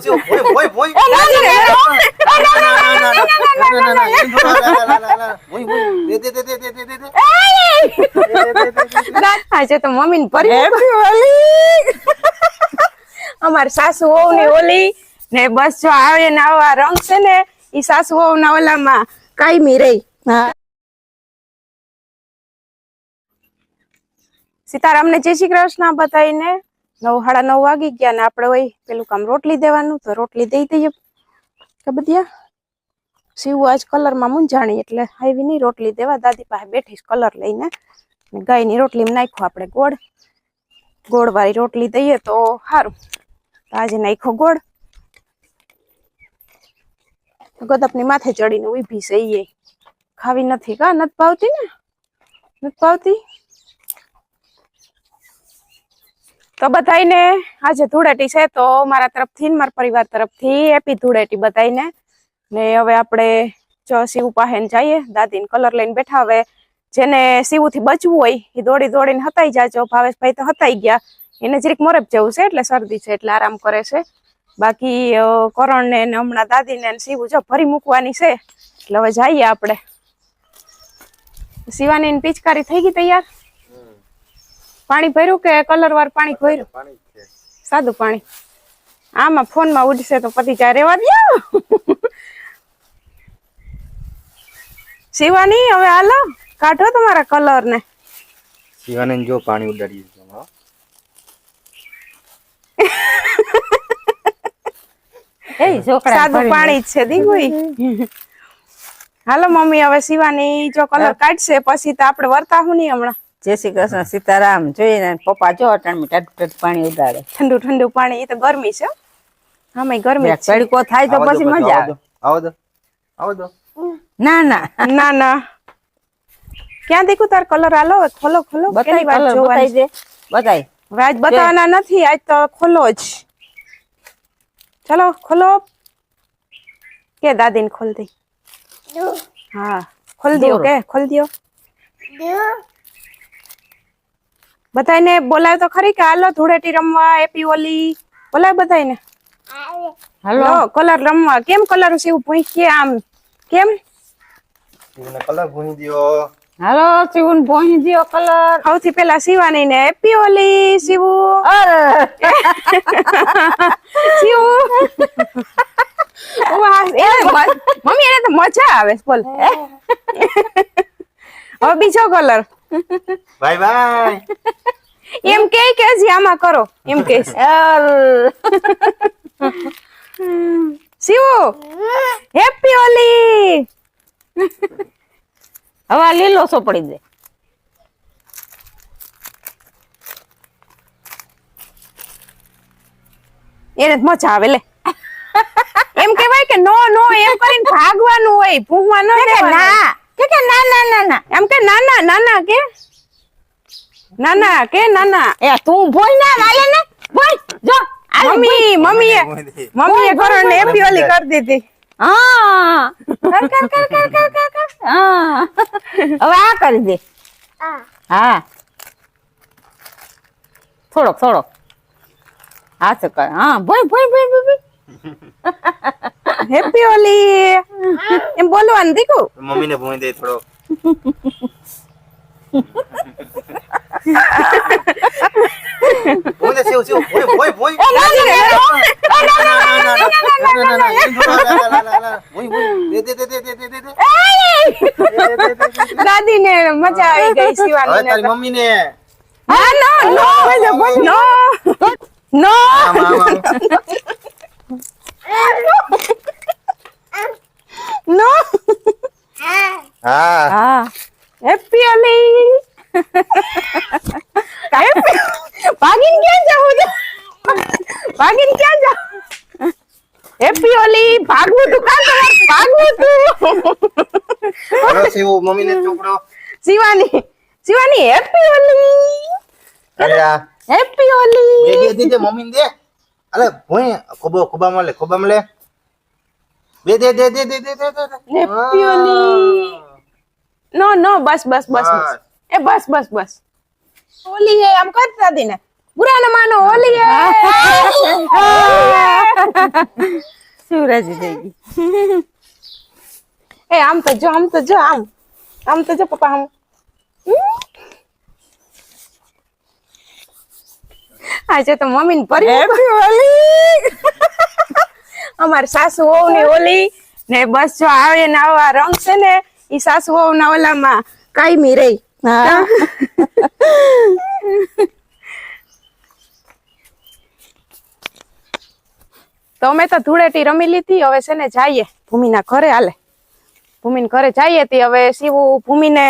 જો ભોય ભોય ભોય અમારી સાસુ વહુ ની ઓલી ને બસ જો આવે ને આવા રંગ છે ને એ સાસુ વહુ ના ઓલામાં કાયમી રહી સીતારામ ને જય શ્રી કૃષ્ણ બતાવીને નવ, સાડા નવ વાગી ગયા ને આપણે હોય પેલું કામ રોટલી દેવાનું તો રોટલી દઈ દઈએ. કે બધા સીવું આજ કલરમાં મૂંઝાણી એટલે આવી નહીં રોટલી દેવા. દાદી પાસે બેઠીશ કલર લઈને. ને ગાયની રોટલીમાં નાખ્યો આપણે ગોળ. ગોળ વાળી રોટલી દઈએ તો સારું આજે નાખ્યો ગોળ. ગદપની માથે ચડીને ઊભી છે ખાવી નથી કા? નથી ભાવતી ને? નથી ભાવતી? તો બધાને આજે ધૂળેટી છે, તો મારા તરફથી મારા પરિવાર તરફથી હેપી ધૂળેટી બધાઈને ને હવે આપણે જો શિવ પાસેને જઈએ, દાદીને કલર લઈને બેઠા. હવે જેને શિવથી બચવું હોય એ દોડી દોડીને હતાઈ જાજો. ભાવેશભાઈ તો હતાઈ ગયા. એને જરીક મોરબ જેવું છે, એટલે શરદી છે, એટલે આરામ કરે છે. બાકી કરણને ને હમણાં દાદીને શિવ જો ભરી મૂકવાની છે. એટલે હવે જઈએ આપણે. શિવાની પિચકારી થઈ ગઈ તૈયાર? પાણી ભર્યું કે કલર વાર પાણી ભર્યું? સાદું પાણી. આમાં ફોનમાં ઉડશે તો પતિ ચા રેવા દો શિવાની હવે હાલો કાઢો તમારા કલર ને શિવાનંદ જો પાણી ઉડાડી એ છોકરા સાદું પાણી જ છે દીકુઈ હાલો મમ્મી હવે શિવાની જો કલર કાઢશે પછી તો આપણે વર્તાવું નહીં હમણાં. જય શ્રી કૃષ્ણ સીતારામ. જોઈને પપ્પા જો અટાણ ટાટ પાણી ઉડાડે ઠંડુ ઠંડુ પાણી એ તો ગરમી છે. આમે ગરમી તડકો થાય તો પછી મજા આવે આવો દો આવો દો. ના ના. ના ના. ક્યાં દેખું તાર કલર આલો? ખોલો ખોલો. બતાય વાત જોવાની? દે. બતાય. હવે આજ બતાવવાના નથી આજ તો ખોલો જ. ચલો ખોલો. કે દાદી ને ખોલ દે. હા ખોલ દો કે ખોલ દો. બધાને બોલાય તો ખરી કે હાલો ધૂળેટી રમવા એપી ઓલી બોલાય બધાને હાલો. કલર રમવા. કેમ કલર સીવ કે આમ? કેમ? શિવને કલર ભૂની દ્યો. હાલો શિવન પહોંચી દ્યો કલર સૌથી પહેલા શિવાની ને એપી ઓલી શિવુ. અરે. શિવુ. મમ્મી એને તો મજા આવે બોલ. હવે બીજો કલર બાય બાય. એમ કે કે આમાં કરો. એમ કે શિવુ હેપી ઓલી હવે આ લીલો સોપડી દે. એને મજા આવે લે. એમ કેવાય કે નો નો એમ કરીને ભાગવાનું હોય ભૂખવા ન ના. કે કે ના ના ના ના. એમ કે નાના નાના કે. નાના કે નાના એ તું ભોય ના વાલે ને? ભોય જો. આ મમ્મી મમ્મીએ એ કરો ને એપી ઓલી કરી દીધી. હા. કર કર કર કર કર કર કર. હા. હવે આ કરી દે. હા. થોડોક થોડોક. હાથ કર. હા ભોય ભોય ભોય ભોય ભોય. Happy Oli. ¿En vuelo? Mami no pro. No, no, no, no, no, આમ નો હા હા હેપી ઓલી ભાગીને ક્યાં જવું છે ભાગીને ક્યાં જાવ હેપી ઓલી ભાગવું તું કાં ભાગવું તું શિવ મમ્મીને ચોપડો શિવાની શિવાની હેપી ઓલી હેપી ઓલી દે મમ્મીને દે અલે ભોય ખોબો ખૂબ મળે ખૂબ મળે. બે દે દે દે દે દે દે દે. લેપિયોની નો નો બસ બસ બસ એ બસ બસ બસ. ઓલી હે આમ કરતા દેને બુરા ના માનો ઓલી હે સૂરજ દેગી એ આમ તો જો આમ તો જો આમ. આમ તો જો પપ્પા આમ. આજે તો મમ્મી ને પરી અમાર સાસુ વહુ ની ઓલી ને બસ જો આવે ને આવા રંગ છે ને ઈ સાસુ વહુ ના ઓલામાં કાયમી રહી. હા. તો અમે તો ધૂળેટી રમી લીધી હવે છે ને જઈએ ભૂમિના ઘરે હાલે. ભૂમિ ઘરે જઈએ તી હવે શિવું ભૂમિને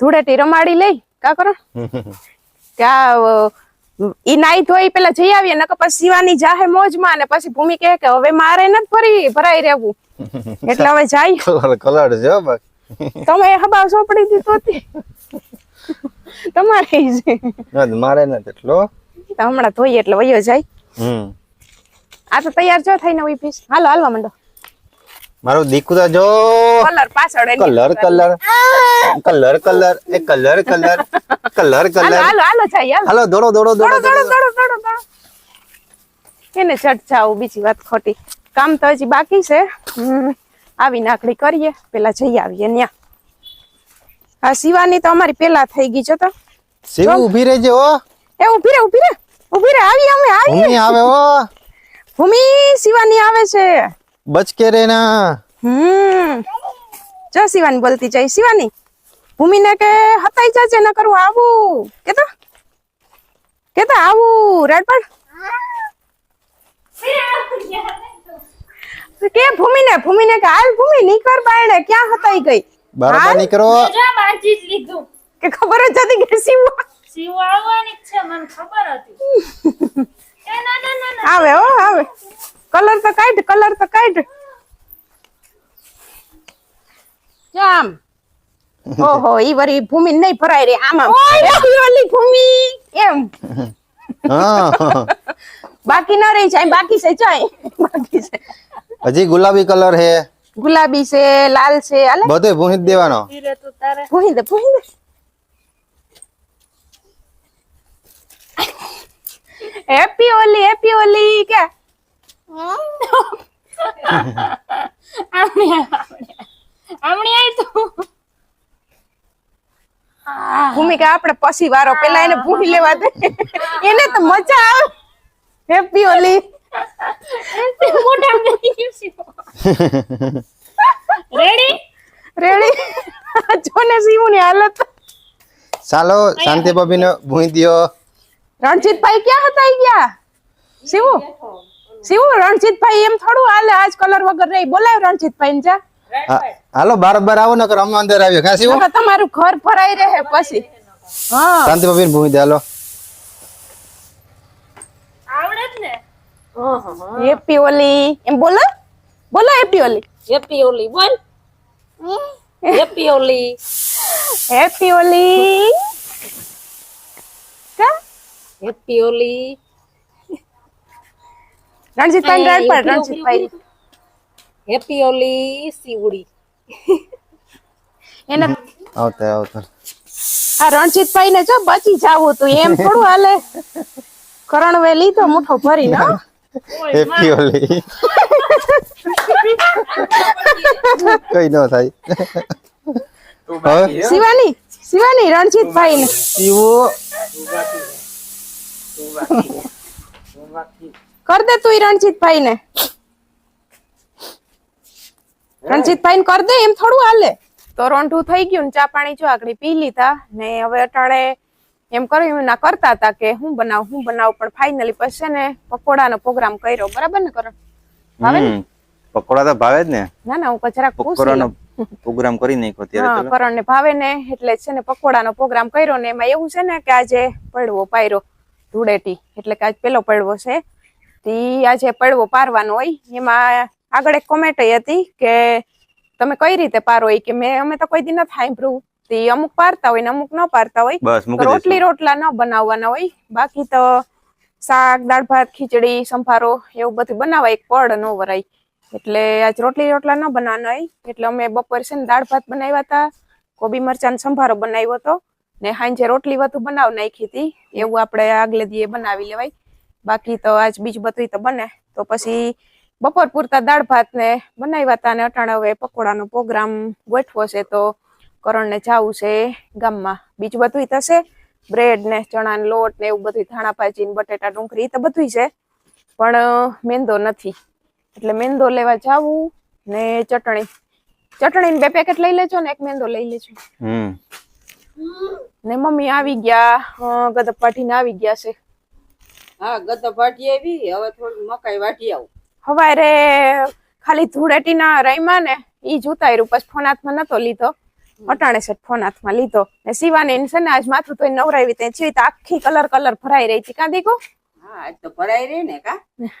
ધૂળેટી રમાડી લઈ. કા કરો? ત્યાં ઈ નાઈ ધોઈ પેલા જઈ આવીએ નકર પછી સીવાની જાહે મોજમાં અને પછી ભૂમિ કહે કે હવે મારે નથી ફરી ભરાઈ રહેવું. એટલે હવે જાય. કલર કલર છે તમે હબાવ સોપડી દીધો હતી તમારે જ મારે નથી એટલો. હમણાં ધોઈએ એટલે વયો જાય. હમ. આ તો તૈયાર જો થઈને ઊભી પીસ હાલો હાલવા માંડો. મારું દીકરો જો. કલર પાછળ. Colour colour. કલર કલર એ કલર કલર કલર કલર. હાલો હાલો થાય હાલો. દોડો દોડો દોડો દોડો દોડો દોડો દોડો એને ચડચાવું બીજી વાત ખોટી. કામ તો હજી બાકી છે. આવી નાકડી કરીએ. પેલા જઈ આવીએ ન્યા. આ શિવાની તો અમારી પેલા થઈ ગઈ છે તો. શિવ ઊભી રહેજે ઓ એ ઊભી રે ઊભી રે ઊભી રે આવી અમે આવી. ભૂમિ આવે ઓ ભૂમિ શિવાની આવે છે. બચકે રે ના. હમ. જો શિવાની બોલતી જાય શિવાની. ભૂમિને કે હતાઈ જાજે ન કરું આવું. કેતો? કેતો આવું. રેડપણ કે ભૂમિને ભૂમિને કે હાલ ભૂમિ નીકળ બાયણે ક્યાં હતાઈ ગઈ? બરાબર નીકળો. જા જ લીધું. કે ખબર જ હતી કે શિવ શિવ આવવાની છે મને ખબર હતી. એ ના ના ના ના. આવે હો આવે. કલર તો કાઢ કલર તો કાઢ. જામ આમ. ઓહો ઈ વરી ભૂમિ નહીં ભરાય રે આમ આમ એવી ઓલી ભૂમિ એમ હા બાકી ન રહી જાય બાકી છે જાય બાકી છે હજી ગુલાબી કલર હે ગુલાબી છે લાલ છે આલે બધો ભૂંસી જ દેવાનો। ધીરે તું તારે। ભૂહી દે ભૂહી દે। હેપી ઓલી હેપી ઓલી કે આમણી ભૂમિકા આપણે પછી વારો પેલા એને ભૂહી લેવા દે. એને તો મજા આવે. હેપી ઓલી રેડી રેડી જોને શિવું ની હાલત. ચાલો શાંતિ ભાભી ને ભૂંઈ દ્યો. રણજીતભાઈ ક્યાં હતા ગયા? શિવુ? શિવુ રણજીતભાઈ એમ થોડું હાલે આજ કલર વગર રહી. બોલાય રણજીતભાઈ ને જા હાલો બાર બાર આવો નકર અમે અંદર આવ્યો ખાસ તમારું ઘર ભરાઈ રહે પછી. હા. શાંતિ ભાભી ભૂમિ દે હાલો. આવડે જ ને. હેપી ઓલી એમ બોલો. બોલો હેપી ઓલી હેપી ઓલી બોલ. હેપી ઓલી હેપી ઓલી કા? હેપી ઓલી રણજીતભાઈ પર રણજીતભાઈ હેપી ઓલી સીવડી એને આવતા આવતા. આ રણજીતભાઈ ને જો બચી જાવું તું એમ થોડું હાલે. કરણ વે લીધો મુઠો ભરીને હો. હેપી ઓલી કઈ ન થાય. શિવાની શિવાની રણજીતભાઈ ને શિવો. કર દે તું રણજીતભાઈ ને રણજીતભાઈ ને કર દે એમ થોડું હાલે. તો રોંઢું થઈ ગયું ને ચા પાણી જો આગળ પી લીધા ને હવે અટાણે એમ કર્યું ના કરતા હતા કે હું બનાવું હું બનાવું પણ ફાઇનલી પછી છે ને પકોડાનો પ્રોગ્રામ કર્યો. બરાબર ને કરણ? ભાવે ને? પકોડા તો ભાવે જ ને. ના ના હું કચરા પકોડાનો પ્રોગ્રામ કરી નાખ્યો ત્યારે કરણ ને ભાવે ને એટલે છે ને પકોડાનો પ્રોગ્રામ કર્યો ને એમાં એવું છે ને કે આજે પડવો પાયરો ધૂળેટી એટલે કે આજ પેલો પડવો છે. તી આજે પડવો પારવાનો હોય. એમાં આગળ એક કોમેન્ટ હતી કે તમે કઈ રીતે પારો એ કે મેં અમે તો કોઈ દી નથી સાંભળ્યું. તે અમુક પારતા હોય ને અમુક ન પારતા હોય. રોટલી રોટલા ન બનાવવાના હોય. બાકી તો શાક દાળ ભાત ખીચડી સંભારો એવું બધું બનાવાય. પડ ન વરાય. એટલે આજ રોટલી રોટલા ન બનાવવાના હોય. એટલે અમે બપોર છે ને દાળ ભાત બનાવ્યા હતા. કોબી મરચાં સંભારો બનાવ્યો હતો. ને હાંજે રોટલી વધુ બનાવ નાખી હતી. એવું આપણે આગલે દીએ બનાવી લેવાય. બાકી તો આજ બીજું બધું તો બને. તો પછી બપોર પૂરતા દાળ ભાત ને બનાવ્યા હતા અને અટાણે હવે પકોડાનો પ્રોગ્રામ ગોઠવો છે તો કરણને જાવું છે ગામમાં. બીજું બધું થશે. બ્રેડ ને ચણાનો લોટ ને એવું બધું ધાણા ભાજી ને બટેટા ડુંગળી તો બધું છે. પણ મેંદો નથી. એટલે મેંદો લેવા જાવું ને ચટણી. ચટણી ને બે પેકેટ લઈ લેજો ને એક મેંદો લઈ લેજો. હમ. ને મમ્મી આવી ગયા ગદપ ગદપ પાટીને આવી ગયા છે. હા ગદપ પાઠી આવી. હવે થોડું મકાઈ વાટી આવું. હવારે ખાલી ધૂળેટીના રહીમાં ને એ જ ઉતાર્યું પછી ફોન હાથમાં નતો લીધો. અટાણે છે ફોન હાથમાં લીધો. ને શિવાની છે ને આજ માથું તો નવરાવી તે જીવી આખી કલર કલર ભરાઈ રહી હતી. કાં દીકો? હા તો ભરાઈ રહી ને કા?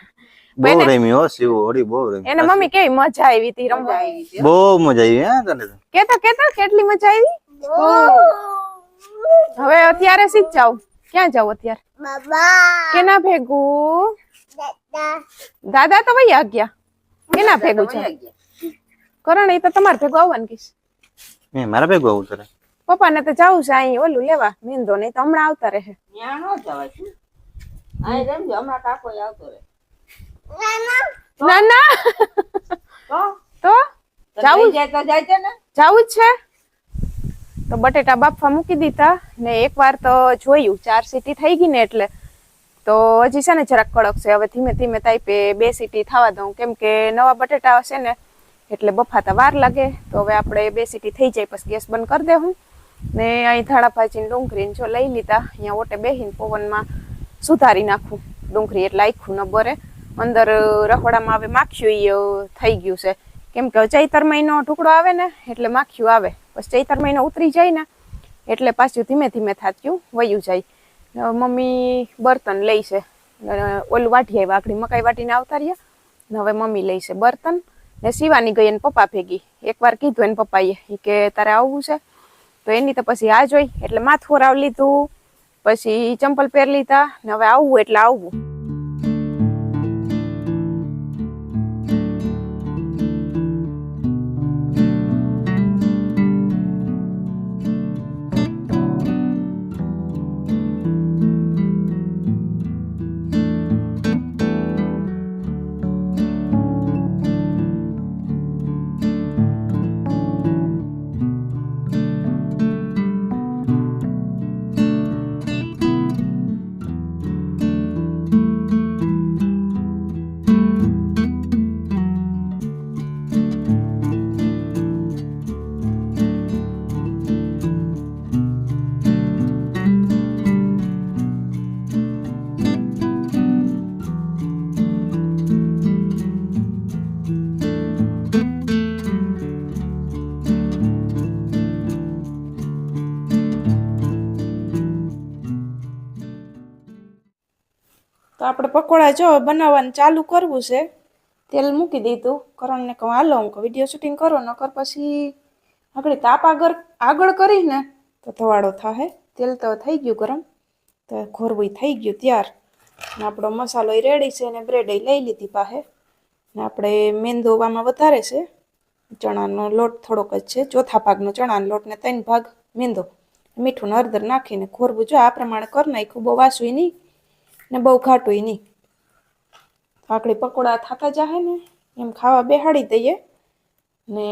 બહુ રમી હો શિવ હોળી બહુ રમી. એને મમ્મી કેવી મજા આવી હતી રમવા? બહુ મજા આવી હે તને કેતા કેતા કેટલી મજા આવી? હવે અત્યારે સીધ જાવ ક્યાં જાવ અત્યારે? કેના ભેગું? દાદા તો વૈયા ગયા કેના ભેગું છે? કરણ એ તો તમારે ભેગું આવવાનું કીશ મે મારા ભેગું આવું તારે પપ્પાને તો જાવું છે અહીં. ઓલું લેવા મેંદો નહીં તો હમણાં આવતા રહે. ત્યાં નો જવાય શું? અહીં રમજો હમણાં કાકો આવતો રહે. ના ના તો? તો? તો જાવું જાય તો જાય છે ને? જાવું છે? તો બટેટા બાફવા મૂકી દીધા ને એકવાર તો જોયું ચાર સીટી થઈ ગઈ ને એટલે તો હજી છે ને જરાક કડક છે. હવે ધીમે ધીમે તાઈપે બે સીટી થવા દઉં. કેમ કે નવા બટેટા છે ને, એટલે બફાતા વાર લાગે. તો હવે આપણે બે સીટી થઈ જાય, પછી ગેસ બંધ કરી દેવું ને અહીં ધાણા ભાજીને ડુંગળીને જો લઈ લીધા. અહીંયા ઓટે બેહીને પવનમાં સુધારી નાખું. ડુંગળી એટલે આખું ન બરે. અંદર રખોડામાં હવે માખ્યું થઈ ગયું છે. કેમ કે ચૈતર મહિનો ટુકડો આવે ને, એટલે માખ્યું આવે. પછી ચૈતર મહિનો ઉતરી જાય ને, એટલે પાછું ધીમે ધીમે થાત્યું વયું જાય. મમ્મી બર્તન લઈ છે. ઓલું વાટી આવ્યા આખડી મકાઈ વાટીને આવતા રહ્યા. હવે મમ્મી લઈ છે બર્તન. ને સીવાની ગઈ એને પપ્પા ભેગી. એકવાર કીધું એને પપ્પાએ કે તારે આવવું છે. તો એની તો પછી આ જોઈ, એટલે માથું રાવ લીધું. પછી ચંપલ પહેર લીધા. ને હવે આવવું એટલે આવવું તો આપણે પકોડા જો બનાવવાનું ચાલુ કરવું છે, તેલ મૂકી દીધું કરણને કહું, હાલો, હું વીડિયો શૂટિંગ કરો, નકર પછી આગળ તાપ આગળ આગળ કરીને તો ધવાડો થશે તેલ તો થઈ ગયું ગરમ. તો ઘોરવું થઈ ગયું ત્યાર. ને આપણો મસાલો રેડી છે ને બ્રેડ લઈ લીધી પાસે ને આપણે મેંદોવામાં વધારે છે. ચણાનો લોટ થોડોક જ છે. ચોથા ભાગનો ચણાનો લોટ ને ત્રણ ભાગ મેંદો. મીઠું ને હળદર નાખીને ખોરવું જો આ પ્રમાણે કરી નાખ્યું. બહુ વાસુય નહીં. ને બહુ ઘાટુંય નહીં. આકડી પકોડા થતા જાહે ને, એમ ખાવા બેહાડી દઈએ. ને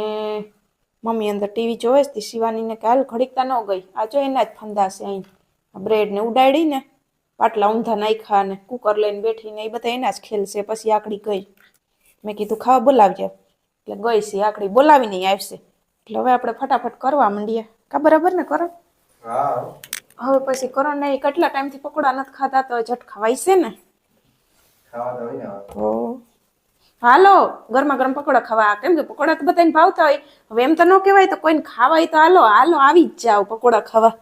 મમ્મી અંદર ટીવી જોવે છે શિવાનીને કે હાલ ઘડીકતા ન ગઈ. આ જો એના જ ફંદા છે અહીં. બ્રેડને ઉડાડીને ઉડાડી પાટલા ઊંધા નાખ્યા ને કુકર લઈને બેઠીને એ બધા એના જ ખેલ છે, પછી આકડી ગઈ. મેં કીધું ખાવા બોલાવજે. એટલે ગઈ છે, આકડી બોલાવીને આવશે. એટલે હવે આપણે ફટાફટ કરવા માંડીએ. કા બરાબર ને કરો હવે પછી કરો એ કેટલા ટાઈમથી પકોડા નથી ખાતા તો ઝટ ખવાય છે ને? હાલો ગરમા ગરમ પકોડા ખાવા. કેમ કે પકોડા તો બધાને ભાવતા હોય? હવે એમ તો ન કહેવાય તો કોઈને ખાવાય તો હાલો હાલો આવી જ જાઓ પકોડા ખાવા.